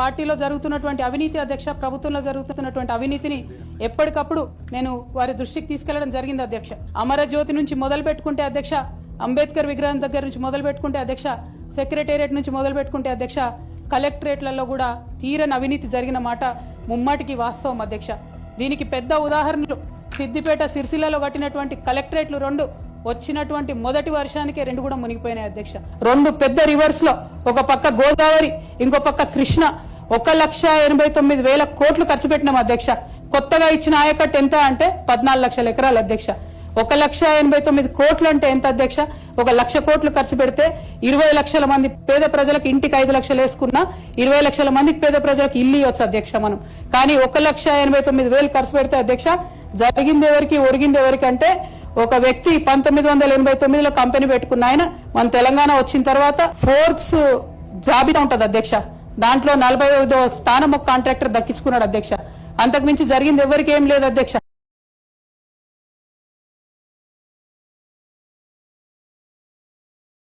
పార్టీలో జరుగుతున్నటువంటి అవినీతి అధ్యక్ష ప్రభుత్వంలో జరుగుతున్నటువంటి అవినీతిని ఎప్పటికప్పుడు నేను వారి దృష్టికి తీసుకెళ్ళడం జరిగింది అధ్యక్ష. అమరజ్యోతి నుంచి మొదలు పెట్టుకుంటే అధ్యక్ష అంబేద్కర్ విగ్రహం దగ్గర నుంచి మొదలు పెట్టుకుంటే అధ్యక్ష సెక్రటేరియట్ నుంచి మొదలు పెట్టుకుంటే అధ్యక్ష కలెక్టరేట్లలో కూడా తీరని అవినీతి జరిగిన మాట ముమ్మాటికి వాస్తవం అధ్యక్ష. దీనికి పెద్ద ఉదాహరణలు సిద్దిపేట సిరిసిల్లలో కట్టినటువంటి కలెక్టరేట్లు రెండు వచ్చినటువంటి మొదటి వర్షానికే రెండు కూడా మునిగిపోయినాయి అధ్యక్ష. రెండు పెద్ద రివర్స్లో ఒక పక్క గోదావరి ఇంకో పక్క కృష్ణ ఒక లక్ష ఎనభై తొమ్మిది వేల కోట్లు ఖర్చు పెట్టినాం అధ్యక్ష. కొత్తగా ఇచ్చిన ఆయకట్టు ఎంత అంటే పద్నాలుగు లక్షల ఎకరాలు అధ్యక్ష. ఒక లక్ష ఎనభై తొమ్మిది కోట్లు అంటే ఎంత అధ్యక్ష? ఒక లక్ష కోట్లు ఖర్చు పెడితే ఇరవై లక్షల మంది పేద ప్రజలకు ఇంటికి ఐదు లక్షలు వేసుకున్నా ఇరవై లక్షల మందికి పేద ప్రజలకు ఇల్లు ఇవ్వచ్చు అధ్యక్ష మనం. కానీ ఒక లక్ష ఎనభై తొమ్మిది వేలు ఖర్చు పెడితే అధ్యక్ష జరిగింది ఎవరికి ఒరిగింది ఎవరికి అంటే ఒక వ్యక్తి పంతొమ్మిది వందల ఎనభై తొమ్మిదిలో కంపెనీ పెట్టుకున్న ఆయన మన తెలంగాణ వచ్చిన తర్వాత ఫోర్బ్స్ జాబితా ఉంటది అధ్యక్ష. దాంట్లో నలభై ఐదో స్థానం ఒక కాంట్రాక్టర్ దక్కించుకున్నాడు అధ్యక్ష. అంతకు మించి జరిగింది ఎవరికి ఏం లేదు అధ్యక్ష.